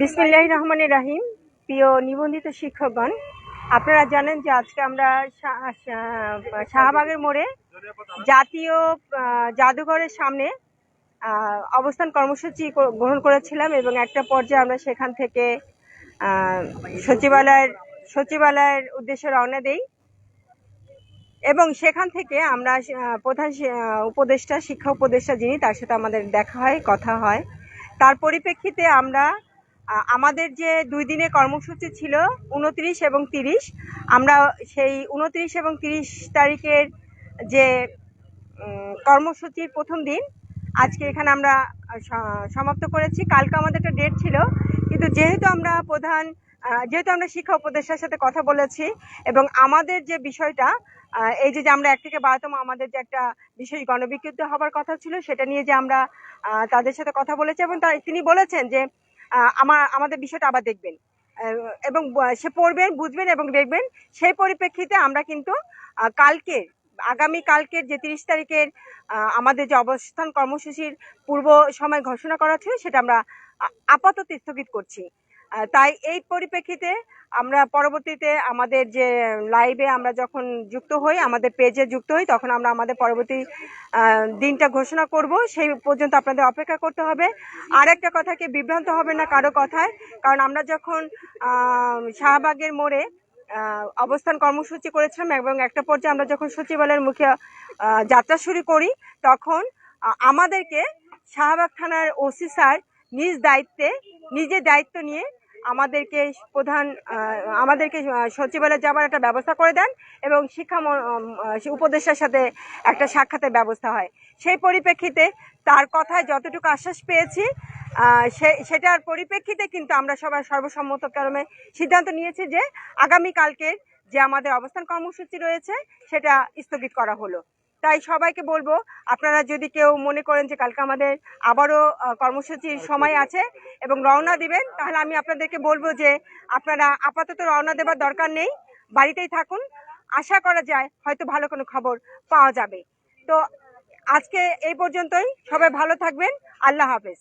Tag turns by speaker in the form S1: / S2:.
S1: বিসমিল্লাহ রহমান রাহিম প্রিয় নিবন্ধিত শিক্ষকগণ, আপনারা জানেন যে আজকে আমরা শাহবাগের মোড়ে জাতীয় জাদুঘরের সামনে অবস্থান কর্মসূচি গ্রহণ করেছিলাম এবং একটা পর্যায়ে আমরা সেখান থেকে সচিবালয়ের সচিবালয়ের উদ্দেশ্যে রওনা দেই। এবং সেখান থেকে আমরা প্রধান উপদেষ্টা, শিক্ষা উপদেষ্টা যিনি, তার সাথে আমাদের দেখা হয়, কথা হয়। তার পরিপ্রেক্ষিতে আমরা আমাদের যে দুই দিনের কর্মসূচি ছিল উনত্রিশ এবং তিরিশ, আমরা সেই উনত্রিশ এবং তিরিশ তারিখের যে কর্মসূচির প্রথম দিন, আজকে এখানে আমরা সমাপ্ত করেছি। কালকে আমাদের একটা ডেট ছিল, কিন্তু যেহেতু আমরা প্রধান যেহেতু আমরা শিক্ষা উপদেষ্টার সাথে কথা বলেছি এবং আমাদের যে বিষয়টা এই যে আমরা এক থেকে বারোতম আমাদের যে একটা বিশেষ গণবিজ্ঞপ্তি হবার কথা ছিল, সেটা নিয়ে যে আমরা তাদের সাথে কথা বলেছি এবং তিনি বলেছেন যে আমার, আমাদের বিষয়টা আবার দেখবেন। এবং সে পড়বেন, বুঝবেন এবং দেখবেন সেই পরিপ্রেক্ষিতে আমরা কিন্তু কালকে, আগামী কালকের যে তিরিশ তারিখের আমাদের যে অবস্থান কর্মসূচির পূর্ব সময় ঘোষণা করা ছিল, সেটা আমরা আপাতত স্থগিত করছি। তাই এই পরিপ্রেক্ষিতে আমরা পরবর্তীতে আমাদের যে লাইভে আমরা যখন যুক্ত হই, আমাদের পেজে যুক্ত হই, তখন আমরা আমাদের পরবর্তী দিনটা ঘোষণা করব। সেই পর্যন্ত আপনাদের অপেক্ষা করতে হবে। আর একটা কথাকে বিভ্রান্ত হবে না কারও কথায়। কারণ আমরা যখন শাহবাগের মোড়ে অবস্থান কর্মসূচি করেছিলাম এবং একটা পর্যায়ে আমরা যখন সচিবালয়ের মুখে যাত্রা শুরু করি, তখন আমাদেরকে শাহবাগ থানার ওসি স্যার নিজ দায়িত্বে, নিজের দায়িত্ব নিয়ে আমাদেরকে প্রধান আমাদেরকে সচিবালয়ে যাবার একটা ব্যবস্থা করে দেন এবং শিক্ষা উপদেষ্টার সাথে একটা সাক্ষাতের ব্যবস্থা হয়। সেই পরিপ্রেক্ষিতে তার কথায় যতটুকু আশ্বাস পেয়েছি সেটার পরিপ্রেক্ষিতে কিন্তু আমরা সবাই সর্বসম্মতক্রমে সিদ্ধান্ত নিয়েছি যে আগামী কালকের যে আমাদের অবস্থান কর্মসূচি রয়েছে, সেটা স্থগিত করা হলো। তাই সবাইকে বলব আপনারা যদি কেউ মনে করেন যে কালকে আমাদের আবারও কর্মসূচির সময় আছে এবং রওনা দিবেন তাহলে আমি আপনাদেরকে বলব যে আপনারা আপাতত রওনা দেবার দরকার নেই বাড়িতেই থাকুন। আশা করা যায় হয়তো ভালো কোনো খবর পাওয়া যাবে। তো আজকে এই পর্যন্তই সবাই ভালো থাকবেন আল্লাহ হাফেজ।